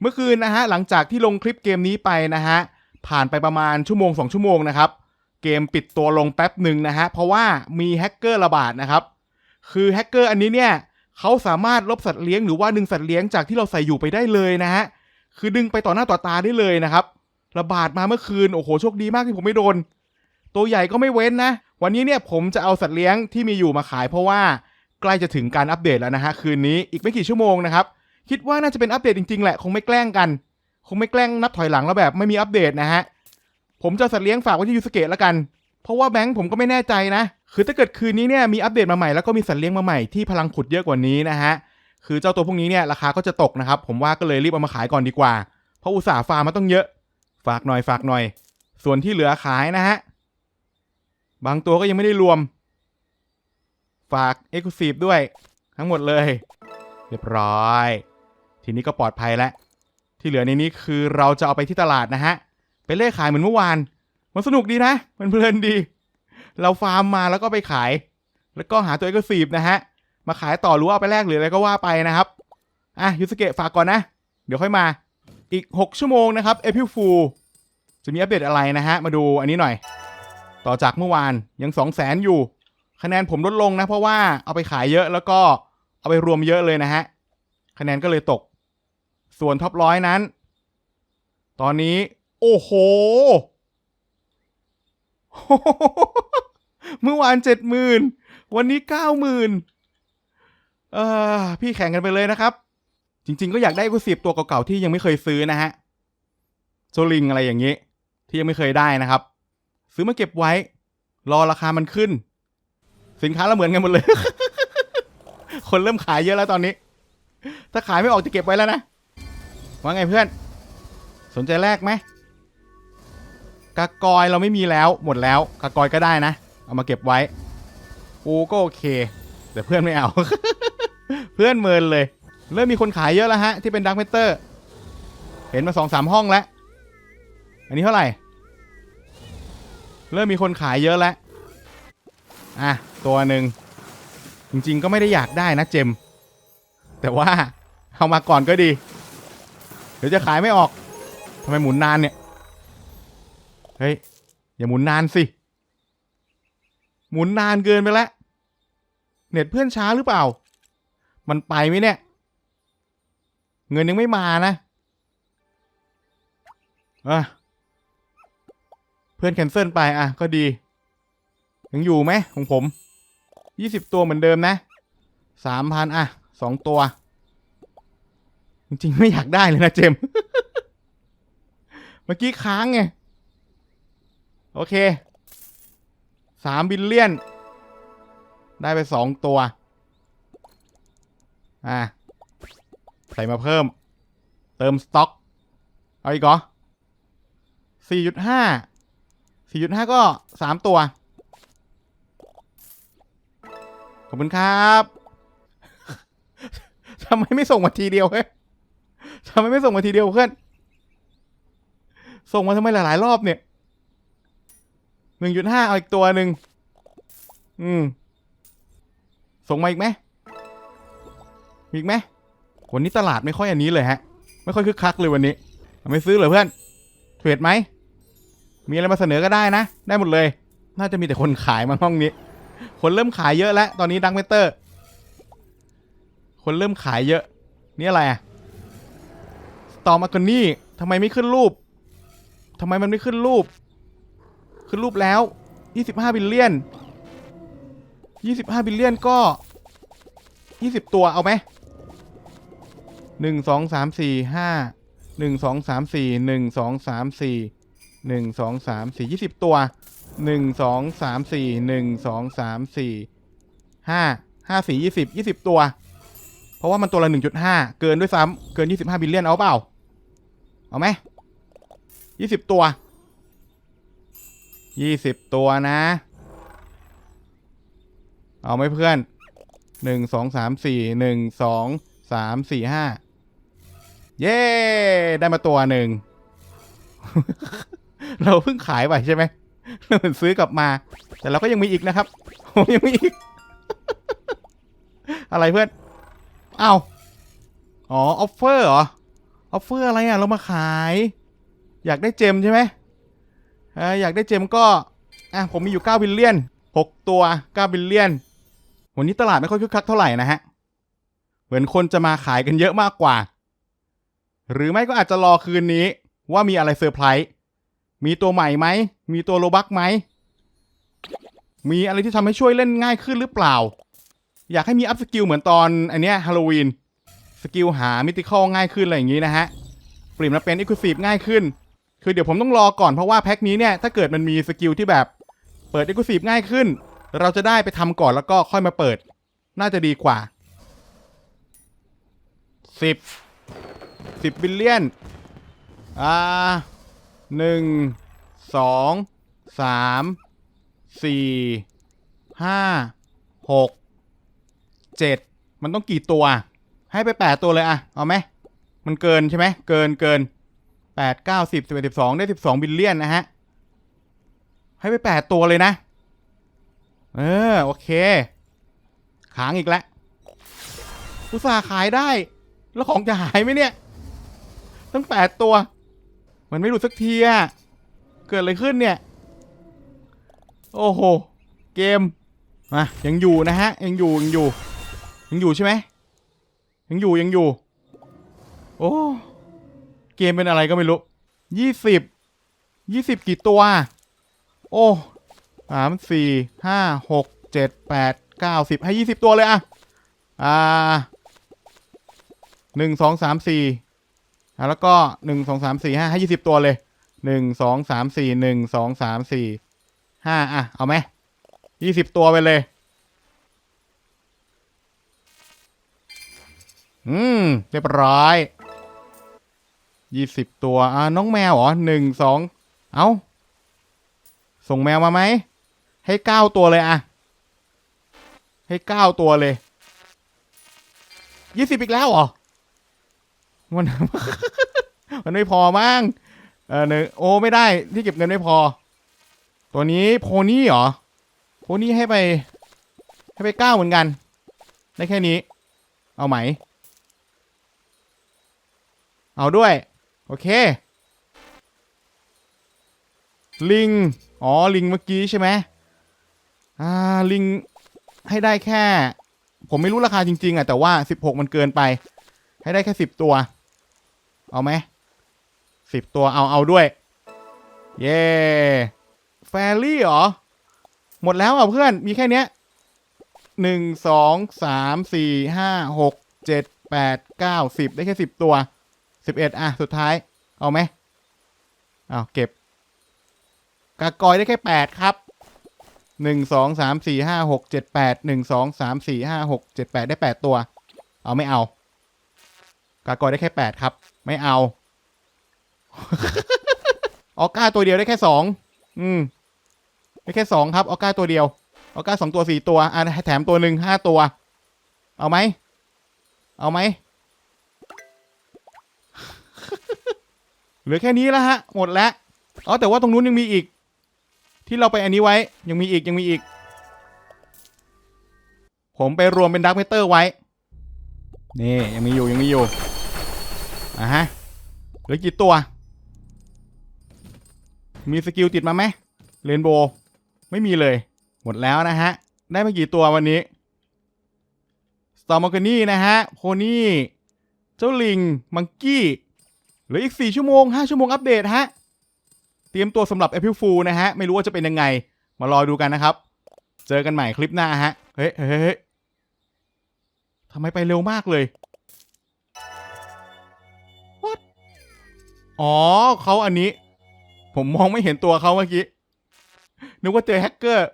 เมื่อคืนนะฮะหลังจากที่ลงคลิปเกมนี้ไปนะฮะผ่านไปประมาณชั่วโมง 2 ชั่วโมงนะครับเกมปิดตัวลงแป๊บหนึ่งนะฮะเพราะว่ามีแฮกเกอร์ระบาดนะครับคือแฮกเกอร์อันนี้เนี่ยเขาสามารถลบสัตว์เลี้ยงหรือว่าดึงสัตว์เลี้ยงจากที่เราใส่อยู่ไปได้เลยนะฮะคือดึงไปต่อหน้าต่อตาได้เลยนะครับระบาดมาเมื่อคืนโอ้โหโชคดีมากที่ผมไม่โดน ตัวใหญ่ก็ไม่เว้นนะ วันนี้เนี่ยผมจะเอาสัตว์เลี้ยงที่มีอยู่มาขายเพราะว่าใกล้จะถึงการอัปเดตแล้วนะฮะคืนนี้อีกไม่กี่ชั่วโมงนะครับ คิดว่าน่าจะเป็นอัปเดตจริงๆแหละ คงไม่แกล้งกัน คงไม่แกล้งนับถอยหลังแล้วแบบไม่มีอัปเดตนะฮะ ผมจะสัตว์เลี้ยงฝากไว้ที่ยูสเกตแล้วกัน เพราะว่าแบงค์ผมก็ไม่แน่ใจนะ คือถ้าเกิดคืนนี้เนี่ยมีอัปเดตมาใหม่แล้วก็มีสัตว์เลี้ยงมาใหม่ที่พลังขุดเยอะกว่านี้นะฮะ คือเจ้าตัวพวกนี้เนี่ยราคาก็จะตกนะครับ ผมว่าก็เลยรีบเอามาขายก่อนดีกว่า เพราะอุตสาห์ฟาร์มมาต้องเยอะ ฝากหน่อยฝากหน่อย ส่วนที่เหลือขายนะฮะ บางตัวก็ยังไม่ได้รวม ฝาก e x c l u s i v e ด้วย ทั้งหมดเลย เรียบร้อย ทีนี้ก็ปลอดภัยแล้ว ที่เหลือในนี้คือเราจะเอาไปที่ตลาดนะฮะ ไปเล่ขายเหมือนเมื่อวาน มันสนุกดีนะ มันเพลินดี เราฟาร์มมาแล้วก็ไปขาย แล้วก็หาตัวเอกสีบนะฮะ มาขายต่อหรือว่าเอาไปแลกหรืออะไรก็ว่าไปนะครับ อะยูสเกะฝากก่อนนะ เดี๋ยวค่อยมา อีก 6 ชั่วโมงนะครับเอพิฟูจะมีอัปเดตอะไรนะฮะ มาดูอันนี้หน่อย ต่อจากเมื่อวานยัง2 0 0แสนอยู่ คะแนนผมลดลงนะ เพราะว่าเอาไปขายเยอะแล้วก็เอาไปรวมเยอะเลยนะฮะ คะแนนก็เลยตก ส่วนท็อปร้อยนั้น ตอนนี้ โอ้โห เมื่อวานเจ็ดหมื่นวันนี้เก้าหมื่นเออพี่แข่งกันไปเลยนะครับ จริง ๆ ก็อยากได้กุสิบตัวเก่าๆที่ยังไม่เคยซื้อนะฮะโซลิงอะไรอย่างนี้ ที่ยังไม่เคยได้นะครับ ซื้อมาเก็บไว้ รอราคามันขึ้น สินค้าเราเหมือนกันหมดเลย คนเริ่มขายเยอะแล้วตอนนี้ ถ้าขายไม่ออกจะเก็บไว้แล้วนะ ว่าไงเพื่อน สนใจแลกไหมกากอยเราไม่มีแล้วหมดแล้วกากอยก็ได้นะ เอามาเก็บไว้ปูก็โอเค แต่เพื่อนไม่เอา เพื่อนเมินเลย เริ่มมีคนขายเยอะแล้วฮะ ที่เป็นดักเมเตอร์ เห็นมาสองสามห้องแล้ว อันนี้เท่าไหร่ เริ่มมีคนขายเยอะแล้ว อะ ตัวหนึ่งจริง ๆ ก็ไม่ได้อยากได้นะเจม แต่ว่าเอามาก่อนก็ดี เดี๋ยวจะขายไม่ออกทำไมหมุนนานเนี่ย เฮ้ย อย่าหมุนนานสิ หมุนนานเกินไปแล้ว เน็ตเพื่อนช้าหรือเปล่า มันไปไหมเนี่ย เงินยังไม่มานะอะเพื่อนแคนเซิลไปอะ ก็ดี ยังอยู่ไหมของผม ยี่สิบตัวเหมือนเดิมนะสามพันอะสองตัว จริงๆไม่อยากได้เลยนะเจม เมื่อกี้ค้างไง โอเค สามบิลเลียน ได้ไปสองตัว อะ ใส่มาเพิ่ม เติมสต็อก เอาอีกเหรอสี่จุดห้า สี่จุดห้าก็สามตัว ขอบคุณครับ ทำไมไม่ส่งมาทีเดียวเฮ้ย ทำไมไม่ส่งมาทีเดียวเพื่อน ส่งมาทำไมหลายๆ รอบเนี่ยหนึ่งจุดห้าเอาอีกตัวหนึ่ง อืม ส่งมาอีกไหมมีอีกไหมวันนี้ตลาดไม่ค่อยอันนี้เลยฮะ ไม่ค่อยคึกคักเลยวันนี้ ไม่ซื้อเหรอเพื่อน เทรดไหม มีอะไรมาเสนอก็ได้นะ ได้หมดเลย น่าจะมีแต่คนขายมาห้องนี้ คนเริ่มขายเยอะแล้ว ตอนนี้ดังเมเตอร์ คนเริ่มขายเยอะ นี่อะไรอะ ต่อมากอนี่ทำไมไม่ขึ้นรูปทำไมมันไม่ขึ้นรูป ขึ้นรูปแล้ว 25 บิลเลียน 25 บิลเลียนก็ 20 ตัวเอาไหมหนึ่งสองสามสี่ห้าหนึ่งสองสามสี่หนึ่งสองสามสี่หนึ่งสองสามสี่ยี่สิบตัวหนึ่งสองสามสี่หนึ่งสองสามสี่ห้าห้าสี่ยี่สิบยี่สิบตัว เพราะว่ามันตัวละหนึ่งจุดห้าเกินด้วยซ้ำเกินยี่สิบห้าบิลเลียนเอาเปล่า เอาไหมยี่สิบตัวยี่สิบตัวนะ เอาไหมเพื่อนหนึ่งสองสามสี่หนึ่งสองสามสี่ห้าเย้ ได้มาตัวหนึ่ง เราเพิ่งขายไปใช่ไหมเราเพิ่งซื้อกลับมา แต่เราก็ยังมีอีกนะครับผมยังมีอีก อะไรเพื่อน เอ้า อ๋อ ออฟเฟอร์เหรอ ออฟเฟอร์อะไรอะ เรามาขาย อยากได้เจมใช่ไหมอออยากได้เจมก็ อะ ผมมีอยู่ 9 บิลเลียน 6 ตัว 9 บิลเลียน วันนี้ตลาดไม่ค่อยคึกคักเท่าไหร่นะฮะ เหมือนคนจะมาขายกันเยอะมากกว่า หรือไม่ก็อาจจะรอคืนนี้ ว่ามีอะไรเซอร์ไพรส์ มีตัวใหม่ไหม มีตัวโลบักไหม มีอะไรที่ทำให้ช่วยเล่นง่ายขึ้นหรือเปล่า อยากให้มีอัพสกิลเหมือนตอนอันเนี้ยฮาโลวีน สกิลหามิติคอลง่ายขึ้นอะไรอย่างนี้นะฮะเปลี่ยนมาเป็นอีค u ซีฟง่ายขึ้น คือเดี๋ยวผมต้องรอก่อนเพราะว่าแพ็คนี้เนี่ยถ้าเกิดมันมีสกิลที่แบบเปิดอีค u ซีฟง่ายขึ้น เราจะได้ไปทำก่อนแล้วก็ค่อยมาเปิด น่าจะดีกว่าสิบสิบบิลเลียนอ่าหนึ่งสองสามสี่ห้าหกเจ็ดมันต้องกี่ตัว ให้ไปแปดตัวเลยอะเอาไหมมันเกินใช่ไหมเกินเกินแปดเก้าสิบสิบเอ็ดสิบสองได้สิบสองบิลเลียนนะฮะ ให้ไปแปดตัวเลยนะ เออ โอเคค้างอีกแล้วอุตส่าห์ขายได้ แล้วของจะหายไหมเนี่ย ตั้งแปดตัว มันไม่หลุดสักทีอะเกิดอะไรขึ้นเนี่ย โอ้โห เกมมายังอยู่นะฮะ ยังอยู่ ยังอยู่ ยังอยู่ใช่ไหม ยังอยู่ยังอยู่ โอ้เกมเป็นอะไรก็ไม่รู้ยี่สิบยี่สิบกี่ตัว โอ้สามสี่ห้าหกเจ็ดแปดเก้าสิบให้ยี่สิบตัวเลยอะอ่าหนึ่งสองสามสี่แล้วก็หนึ่งสองสามสี่ห้าให้ยี่สิบตัวเลยหนึ่งสองสามสี่หนึ่งสองสามสี่ห้าอะ เอาไหมยี่สิบตัวไปเลย อืม เรียบร้อยยี่สิบตัว อ่า น้องแมวเหรอหนึ่งสอง เอาส่งแมวมาไหม ให้เก้าตัวเลยอะ ให้เก้าตัวเลย ยี่สิบอีกแล้วเหรอ มัน มันไม่พอมั้ง เออหนึ่งโอ้ ไม่ได้ ที่เก็บเงินไม่พอ ตัวนี้โพนี่เหรอ โพนี่ให้ไป ให้ไปเก้าเหมือนกัน ได้แค่นี้ เอาไหม เอาด้วย โอเค ลิง อ๋อ ลิงเมื่อกี้ใช่ไหมอ่า ลิงให้ได้แค่ ผมไม่รู้ราคาจริง ๆอะแต่ว่าสิบหกมันเกินไป ให้ได้แค่สิบตัว เอาไหมสิบตัวเอาเอาด้วย เย้แฟรี่เหรอ หมดแล้วอะเพื่อนมีแค่เนี้ยหนึ่งสองสามสี่ห้าหกเจ็ดแปดเก้าสิบได้แค่สิบตัว สิบเอ็ดอะ สุดท้าย เอาไหมเอาเก็บ กากอยได้แค่แปดครับหนึ่งสองสามสี่ห้าหกเจ็ดแปดหนึ่งสองสามสี่ห้าหกเจ็ดแปดได้แปดตัว เอาไม่เอา กากอยได้แค่แปดครับ ไม่เอา ออก้าตัวเดียวได้แค่สองอืมได้แค่สองครับ ออก้าตัวเดียว ออก้าสองตัวสี่ตัวอะให้แถมตัวหนึ่งห้าตัว เอาไหม เอาไหม ลือแค่นี้แล้วฮะ หมดแล้วอ๋อแต่ว่าตรงนู้นยังมีอีก ที่เราไปอันนี้ไว้ ยังมีอีกยังมีอีก ผมไปรวมเป็นดักเมเตอร์ไว้ นี่ยังมีอยู่ยังมีอยู่อะฮะเหลือกี่ตัว มีสกิลติดมาไหมเรนโบว์ไม่มีเลย หมดแล้วนะฮะ ได้มากี่ตัววันนี้สตอร์มอกนี่นะฮะ โพนี่ เจ้าลิง มังกี้ หลืออีก 4 ชั่วโมง 5 ชั่วโมงอัปเดตฮะ เตรียมตัวสำหรับ April Fool นะฮะ ไม่รู้ว่าจะเป็นยังไง มารอดูกันนะครับ เจอกันใหม่คลิปหน้าฮะ เฮ้ยเฮ้ยเฮ้ยทำไมไปเร็วมากเลย What อ๋อเขาอันนี้ ผมมองไม่เห็นตัวเขาเมื่อกี้ นึกว่าเจอแฮกเกอร์